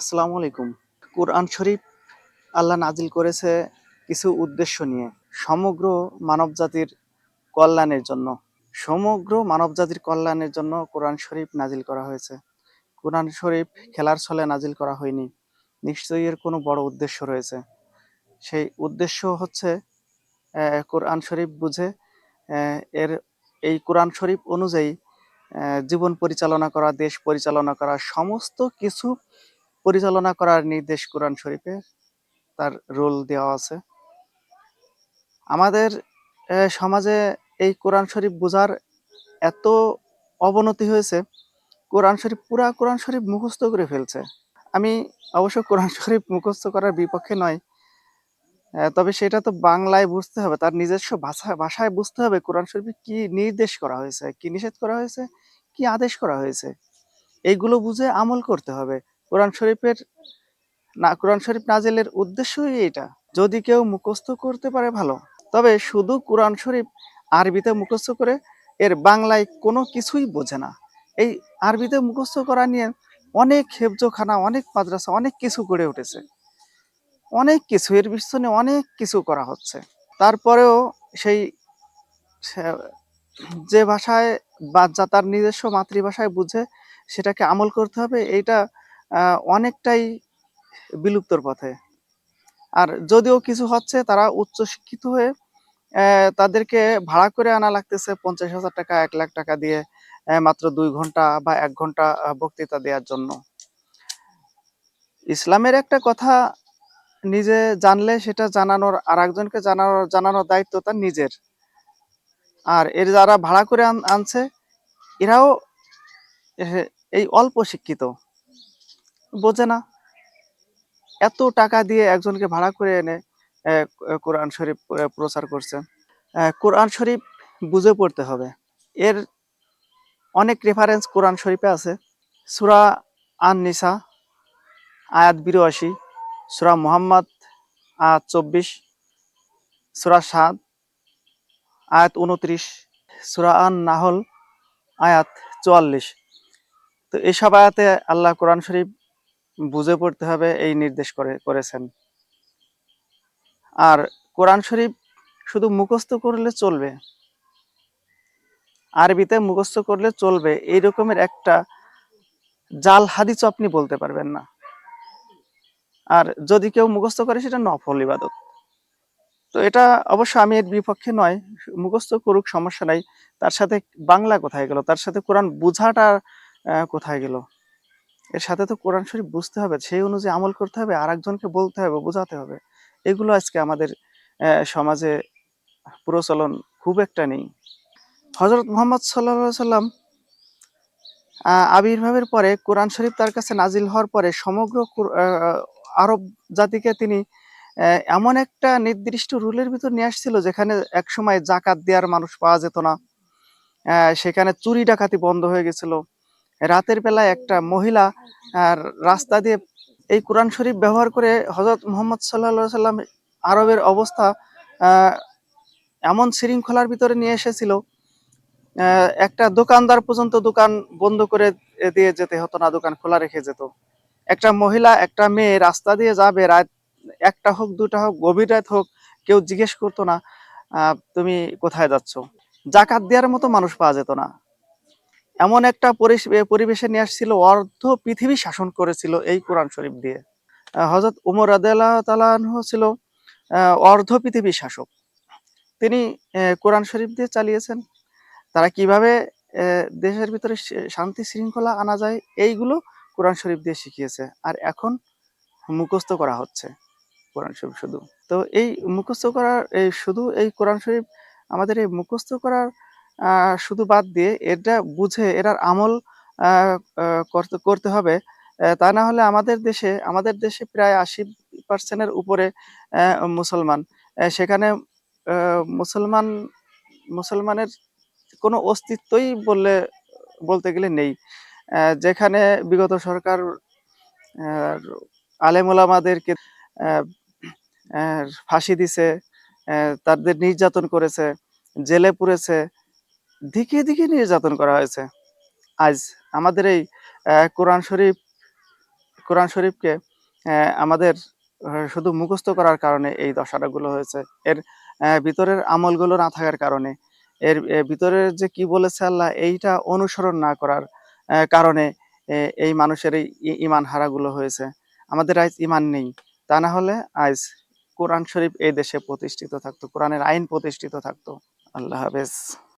আসসালামু আলাইকুম। কোরআন শরীফ আল্লাহ নাজিল করেছে কিছু উদ্দেশ্য নিয়ে, সমগ্র মানবজাতির কল্যাণের জন্য। সমগ্র মানবজাতির কল্যাণের জন্য কোরআন শরীফ নাজিল করা হয়েছে। কোরআন শরীফ খেলার ছলে নাজিল করা হয়নি। নিশ্চয়ই এর কোনো বড় উদ্দেশ্য রয়েছে। সেই উদ্দেশ্য হচ্ছে কোরআন শরীফ বুঝে এর এই কোরআন শরীফ অনুযায়ী জীবন পরিচালনা করা, দেশ পরিচালনা করা, সমস্ত কিছু পরিচালনা করার নির্দেশ কোরআন শরীফে তার রোল দেওয়া আছে। আমাদের সমাজে এই কোরআন শরীফ বোঝার এত অবনতি হয়েছে, কোরআন শরীফ, পুরা কোরআন শরীফ মুখস্থ করে ফেলছে। আমি অবশ্য কোরআন শরীফ মুখস্থ করার বিপক্ষে নয় তবে সেটা তো বাংলায় বুঝতে হবে, তার নিজস্ব ভাষা, ভাষায় বুঝতে হবে কোরআন শরীফে কি নির্দেশ করা হয়েছে, কি নিষেধ করা হয়েছে, কি আদেশ করা হয়েছে। এইগুলো বুঝে আমল করতে হবে। কোরআন শরীফের না, কোরআন শরীফ নাজিলের উদ্দেশ্যই এটা যদি কেউ মুখস্থ করতে পারে ভালো, তবে শুধু কোরআন শরীফ আরবিতে মুখস্থ করে এর বাংলায় কোনো কিছুই বোঝে না। এই আরবিতে মুখস্থ করা নিয়ে অনেক হেফজোখানা, অনেক মাদ্রাসা, অনেক কিছু গড়ে উঠেছে। অনেক কিছু, এর পিছনে অনেক কিছু করা হচ্ছে। তারপরেও সেই যে ভাষায় বা যা, তার নিজস্ব মাতৃভাষায় বুঝে সেটাকে আমল করতে হবে, এইটা অনেকটাই বিলুপ্তর পথে। আর যদিও কিছু হচ্ছে, তারা উচ্চ শিক্ষিত হয়ে তাদেরকে ভাড়া করে আনা লাগতেছে পঞ্চাশ হাজার টাকা, এক লাখ টাকা দিয়ে মাত্র দুই ঘণ্টা বা এক ঘণ্টা বক্তৃতা দেওয়ার জন্য। ইসলামের একটা কথা নিজে জানলে সেটা জানানোর, আর একজনকে জানানোর জানানোর দায়িত্ব তার নিজের। আর এর যারা ভাড়া করে আনছে, এরাও এই অল্প শিক্ষিত। বোঝে না। এত টাকা দিয়ে একজনকে ভাড়া করে এনে কোরআন শরীফ প্রচার করছে। কোরআন শরীফ বুঝে পড়তে হবে। এর অনেক রেফারেন্স কোরআন শরীফে আছে। সুরা আন নিসা আয়াত বিরাশি, সুরা মোহাম্মদ, আয়াত চব্বিশ, সুরা সাদ আয়াত উনত্রিশ সুরা আন নাহল আয়াত চুয়াল্লিশ। তো এইসব আয়াতে আল্লাহ কোরআন শরীফ বুঝে পড়তে হবে, এই নির্দেশ করে, করেছেন। আর কোরআন শরীফ শুধু মুখস্থ করলে চলবে, আরবিতে মুখস্থ করলে চলবে, এই রকমের একটা জাল হাদিসও আপনি বলতে পারবেন না। আর যদি কেউ মুখস্থ করে, সেটা নফল ইবাদত। তো এটা অবশ্য আমি এর বিপক্ষে নয়, মুখস্থ করুক, সমস্যা নাই। তার সাথে বাংলা কোথায় গেল? তার সাথে কোরআন বুঝাটা কোথায় গেল? এর সাথে তো কোরআন শরীফ বুঝতে হবে, সেই অনুযায়ী আমল করতে হবে আর একজনকে বলতে হবে, বোঝাতে হবে। এগুলো আজকে আমাদের সমাজে প্রচলন খুব একটা নেই। হজরত মোহাম্মদ সাল্লাহ সাল্লাম আবির্ভাবের পরে কোরআন শরীফ তার কাছে নাজিল হওয়ার পরে সমগ্র আরব জাতিকে তিনি এমন একটা নির্দিষ্ট রুলের ভিতর নিয়ে আসছিল যেখানে একসময় জাকাত দেওয়ার মানুষ পাওয়া যেত না। সেখানে চুরি ডাকাতি বন্ধ হয়ে গেছিল। রাতের বেলায় একটা মহিলা রাস্তা দিয়ে এই কোরআন শরীফ ব্যবহার করে হজরত মোহাম্মদ সাল্লা সাল্লাম আরবের অবস্থা এমন শৃঙ্খলার ভিতরে নিয়ে এসেছিল একটা দোকানদার পর্যন্ত দোকান বন্ধ করে দিয়ে যেতে হতো না, দোকান খোলা রেখে যেত। একটা মহিলা, একটা মেয়ে রাস্তা দিয়ে যাবে, রাত একটা হোক, দুটা হোক, গভীর রাত হোক, কেউ জিজ্ঞেস করতো না তুমি কোথায় যাচ্ছ? জাকাত দেওয়ার মতো মানুষ পাওয়া যেত না। এমন একটা পরিবেশে নিয়ে আসছিল, অর্ধ পৃথিবী শাসন করেছিল এই কোরআন শরীফ দিয়ে। হজরত উমর আদাল্লাহ ছিল অর্ধ পৃথিবী শাসক। তিনি কোরআন শরীফ দিয়ে চালিয়েছেন। তারা কীভাবে দেশের ভিতরে শান্তি শৃঙ্খলা আনা যায়, এইগুলো কোরআন শরীফ দিয়ে শিখিয়েছে। আর এখন মুখস্থ করা হচ্ছে কোরআন শরীফ শুধু। তো এই মুখস্থ করার, এই শুধু এই কোরআন শরীফ আমাদের এই মুখস্থ করার শুধু বাদ দিয়ে এটা বুঝে, এটার আমল করতে করতে হবে। তা না হলে আমাদের দেশে আমাদের দেশে প্রায় আশি পার্সেন্টের উপরে মুসলমান। সেখানে মুসলমান, মুসলমানের কোনো অস্তিত্বই বললে, বলতে গেলে নেই। যেখানে বিগত সরকার আলেমুলামাদেরকে ফাঁসি দিছে তাদের নির্যাতন করেছে, জেলে পুরেছে দিকে দিকে নির্যাতন করা হয়েছে। আজ আমাদের এই কোরআন শরীফ, কোরআন শরীফকে আমাদের শুধু মুখস্থ করার কারণে এই দশাটাগুলো হয়েছে। এর ভিতরের আমলগুলো না থাকার কারণে। এর ভিতরের যে কি বলেছে আল্লাহ, এইটা অনুসরণ না করার কারণে এই মানুষের এই ইমান হারাগুলো হয়েছে। আমাদের আজ ইমান নেই। তা না হলে আজ কোরআন শরীফ এই দেশে প্রতিষ্ঠিত থাকতো, কোরআনের আইন প্রতিষ্ঠিত থাকতো। আল্লাহ হাফেজ।